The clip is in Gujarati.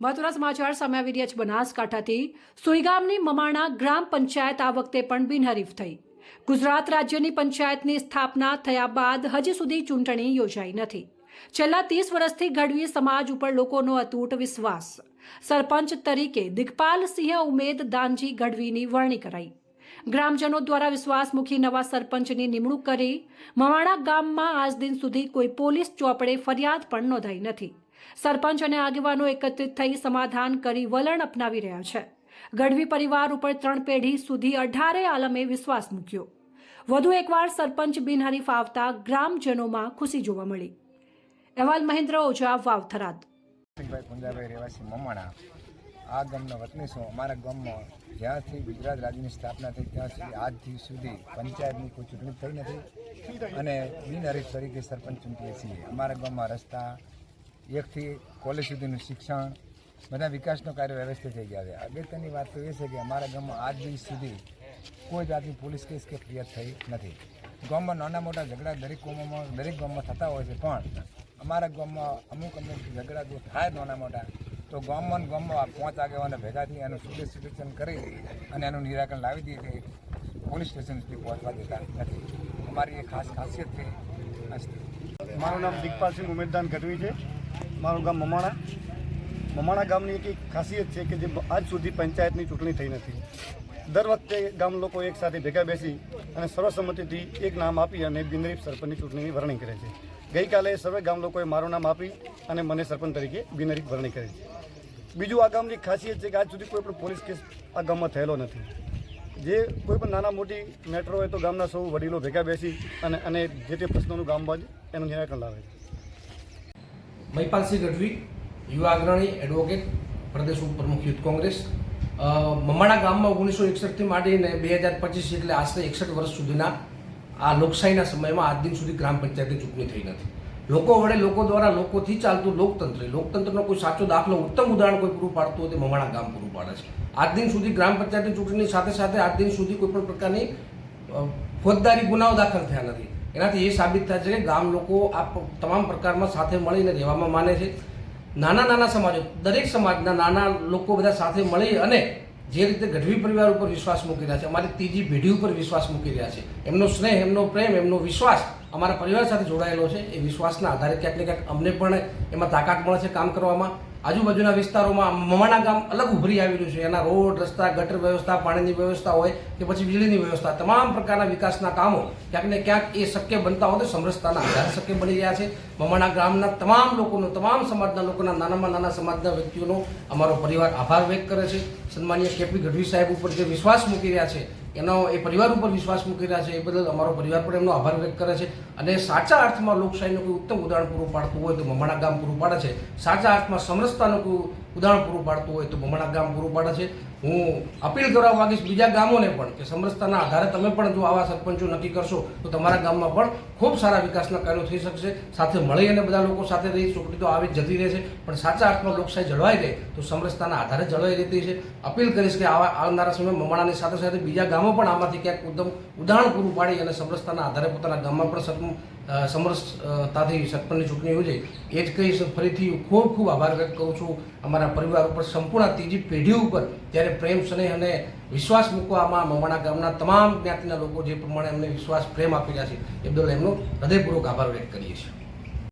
મહત્વના સમાચાર સામે આવી રહ્યા છે બનાસકાંઠાથી. સુઈગામની મમાણા ગ્રામ પંચાયત આ વખતે પણ બિનહરીફ થઈ. ગુજરાત રાજ્યની પંચાયતની સ્થાપના થયા બાદ હજી સુધી ચૂંટણી યોજાઈ નથી. છેલ્લા ત્રીસ વર્ષથી ગઢવી સમાજ ઉપર લોકોનો અતૂટ વિશ્વાસ. સરપંચ તરીકે દિગપાલસિંહ ઉમેદ દાનજી ગઢવીની વરણી કરાઈ. ગ્રામજનો દ્વારા વિશ્વાસમુખી નવા સરપંચની નિમણૂક કરી. મવાણા ગામમાં આજ દિન સુધી કોઈ પોલીસ ચોપડે ફરિયાદ પણ નોંધાઈ નથી. સરપંચ અને આગેવાનો એકત્રિત થઈ સમાધાન કરી વલણ અપનાવી રહ્યા છે. ગઢવી પરિવાર ઉપર ત્રણ પેઢી સુધી અઢારે આલમે વિશ્વાસ મૂક્યો. વધુ એકવાર સરપંચ બિનહરીફ આવતા ગ્રામજનોમાં ખુશી જોવા મળી. અહેવાલ મહેન્દ્ર ઓઝા વાવથરાદ ભાઈ પુંજાભાઈ આ ગામના વતની છું. અમારા ગામમાં જ્યાંથી ગુજરાત રાજ્યની સ્થાપના થઈ ત્યાં સુધી આજથી સુધી પંચાયતની કોઈ ચૂંટણી થઈ નથી. અને બિનહરીફ તરીકે સરપંચ ચૂંટીએ છીએ. અમારા ગામમાં રસ્તા એકથી કોલેજ સુધીનું શિક્ષણ, બધા વિકાસનો કાર્ય વ્યવસ્થિત થઈ ગયા છે. અગત્યની વાત તો એ છે કે અમારા ગામમાં આજ દિવસ સુધી કોઈ જાતની પોલીસ કેસ કે ફરિયાદ થઈ નથી. ગામમાં નાના મોટા ઝઘડા દરેક ગામોમાં, દરેક ગામમાં થતા હોય છે, પણ અમારા ગામમાં અમુક અમુક ઝઘડા જો થાય નાના મોટા, તો ગામમાં ગામમાં પાંચ આગેવાને ભેગા થઈ એનું સુલેહ સૂચન કરી અને એનું નિરાકરણ લાવી દઈએ છે. પોલીસ સ્ટેશન સુધી પહોંચવા દેતા નથી. અમારી એ ખાસ ખાસિયત છે. મારું નામ દિગપાલસિંહ ઉમેદદાન ગઢવી છે. મારું ગામ મમાણા. મમાણા ગામની એક ખાસિયત છે કે જે આજ સુધી પંચાયતની ચૂંટણી થઈ નથી. દર વખતે ગામ લોકો એક સાથે ભેગા બેસી અને સર્વસંમતિથી એક નામ આપી અને બિનરીફ સરપંચની ચૂંટણીની વરણી કરે છે. ગઈકાલે સર્વે ગામ લોકોએ મારું નામ આપી અને મને સરપંચ તરીકે બિનરીફ વરણી કરી છે. બીજું આ ગામની ખાસિયત છે કે આજ સુધી કોઈ પણ પોલીસ કેસ આ ગામમાં થયેલો નથી. જે કોઈ પણ નાના મોટી મેટ્રો હોય તો ગામના સૌ વડીલો ભેગા બેસી અને અને જે તે પ્રશ્નોનું ગામમાં જ એનું નિરાકરણ લાવે છે. મહિપાલસિંહ ગઢવી, યુવા અગ્રણી એડવોકેટ પ્રદેશ ઉપપ્રમુખ યુથ કોંગ્રેસ. મમાણા ગામમાં ઓગણીસો એકસઠથી માંડીને બે હજાર પચીસ એટલે આશરે એકસઠ વર્ષ સુધીના આ લોકશાહીના સમયમાં આજ દિન સુધી ગ્રામ પંચાયતની ચૂંટણી થઈ નથી. લોકો વડે લોકો દ્વારા લોકોથી ચાલતું લોકતંત્ર લોકતંત્રનો કોઈ સાચો દાખલો, ઉત્તમ ઉદાહરણ કોઈ પૂરું પાડતું હોય તે મમાણા ગામ પૂરું પાડે છે. આજ દિન સુધી ગ્રામ પંચાયતની ચૂંટણીની સાથે સાથે આજ દિન સુધી કોઈ પણ પ્રકારની ફોજદારી ગુનાઓ દાખલ થયા નથી. એનાથી એ સાબિત થાય છે કે ગામ લોકો આ તમામ પ્રકારમાં સાથે મળીને રહેવામાં માને છે. નાના નાના સમાજો, દરેક સમાજના નાના લોકો બધા સાથે મળી અને જે રીતે ગઢવી પરિવાર ઉપર વિશ્વાસ મૂકી રહ્યા છે, અમારી ત્રીજી પેઢી ઉપર વિશ્વાસ મૂકી રહ્યા છે. એમનો સ્નેહ, એમનો પ્રેમ, એમનો વિશ્વાસ અમારા પરિવાર સાથે જોડાયેલો છે. એ વિશ્વાસના આધારે ક્યાંક ને ક્યાંક અમને પણ એમાં તાકાત મળે છે કામ કરવામાં. આજુબાજુના વિસ્તારોમાં મમાણા ગામ અલગ ઉભરી રહ્યું છે. એના રોડ, રસ્તા, ગટર વ્યવસ્થા, પાણીની વ્યવસ્થા હોય કે પછી વીજળીની વ્યવસ્થા, તમામ પ્રકારના વિકાસના કામો ક્યાંક ને ક્યાંક એ શક્ય બનતા હોય તો સમરસતાના આધારે શક્ય બની રહ્યા છે. મમાણા ગામના તમામ લોકોનો, તમામ સમાજના લોકોના, નાનામાં નાના સમાજના વ્યક્તિઓનો અમારો પરિવાર આભાર વ્યક્ત કરે છે. સન્માનીય કેપી ગઢવી સાહેબ ઉપર જે વિશ્વાસ મૂકી રહ્યા છે એનો એ પરિવાર ઉપર વિશ્વાસ મૂકી રહ્યા છે, એ બદલ અમારો પરિવાર પણ એમનો આભાર વ્યક્ત કરે છે. અને સાચા અર્થમાં લોકશાહીનું કોઈ ઉત્તમ ઉદાહરણ પૂરું પાડતું હોય તો મમાણા ગામ પૂરું પાડે છે. સાચા અર્થમાં સમરસતાનું કોઈ ઉદાહરણ પૂરું પાડતું હોય તો મમાણા ગામ પૂરું પાડે છે. હું અપીલ કરવા માંગીશ બીજા ગામોને પણ કે સમરસતાના આધારે તમે પણ જો આવા સરપંચો નક્કી કરશો, તો તમારા ગામમાં પણ ખૂબ સારા વિકાસના કાર્યો થઈ શકશે. સાથે મળી અને બધા લોકો સાથે રહી ચૂંટણી તો આવી જતી રહેશે. પણ સાચા અર્થમાં લોકશાહી જળવાઈ રહે, તો સમરસતાના આધારે જળવાઈ રહેતી છે. અપીલ કરીશ કે આવા આવનારા સમયમાં મમણાની સાથે સાથે બીજા ગામો પણ આમાંથી ક્યાંક ઉદ્દમ ઉદાહરણ પૂરું પાડી અને સમરસતાના આધારે પોતાના ગામમાં પણ સમરસતાથી સરપંચની ચૂંટણી યોજાઈ એ જ કહીશ, ફરીથી ખૂબ ખૂબ આભાર વ્યક્ત કરું છું. અમારા પરિવાર ઉપર સંપૂર્ણ ત્રીજી પેઢી ઉપર ત્યારે પ્રેમ, સ્નેહ અને વિશ્વાસ મૂકવામાં મમાણા ગામના તમામ જ્ઞાતિના લોકો જે પ્રમાણે અમને વિશ્વાસ, પ્રેમ આપી રહ્યા છે, એ બદલ એમનો હૃદયપૂર્વક આભાર વ્યક્ત કરીએ છીએ.